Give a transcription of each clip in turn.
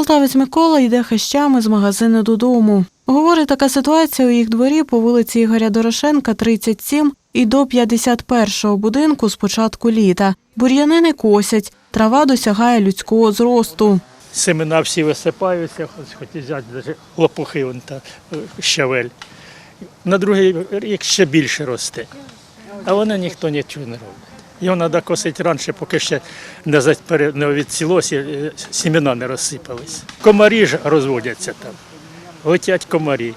Полтавець Микола йде хащами з магазину додому. Говорить, така ситуація у їх дворі по вулиці Ігоря Дорошенка, 37 і до 51-го будинку з початку літа. Бур'яни не косять, трава досягає людського зросту. Семена всі висипаються, хоч взяти лопухи вон та е, щавель. На другий рік ще більше росте. А воно ніхто нічого не робить. Його треба косити раніше, поки ще не, відцілося, е, сімена не розсипались. Комарі ж розводяться там. Летять комарі.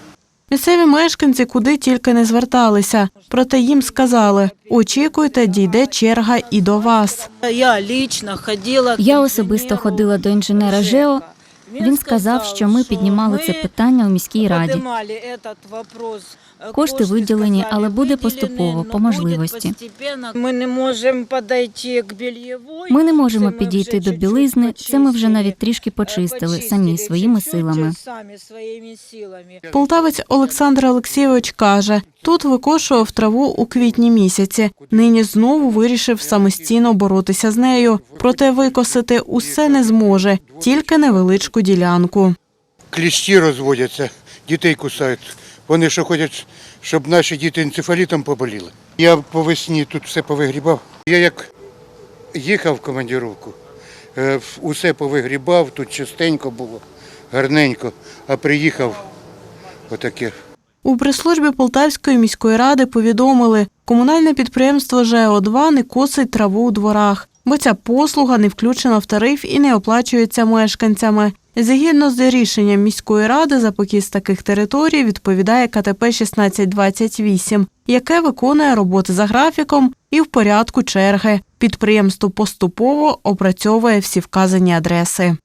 Місцеві мешканці куди тільки не зверталися. Проте їм сказали: очікуйте, дійде черга і до вас. Я особисто ходила до інженера ЖЕО. Він сказав, що ми піднімали це питання у міській раді. Кошти виділені, але буде поступово, по можливості. Ми не можемо підійти к. Ми не можемо підійти до білизни. Це ми вже навіть трішки почистили Почистили самі своїми силами. самі своїми силами. Полтавець Олександр Олексійович каже, тут викошував траву у квітні місяці. Нині знову вирішив самостійно боротися з нею. Проте викосити усе не зможе, тільки невеличку ділянку. кліщі розводяться, дітей кусають. Вони що хочуть, щоб наші діти енцефалітом поболіли. Я по весні тут все повигрібав. Я як їхав в командировку, е, усе повигрібав, тут чистенько було, гарненько, а приїхав отаке. У прес-службі Полтавської міської ради повідомили, комунальне підприємство ЖЕО-2 не косить траву у дворах, бо ця послуга не включена в тариф і не оплачується мешканцями. Згідно з рішенням міської ради за покіс таких територій відповідає КТП 1628, яке виконує роботи за графіком і в порядку черги. Підприємство поступово опрацьовує всі вказані адреси.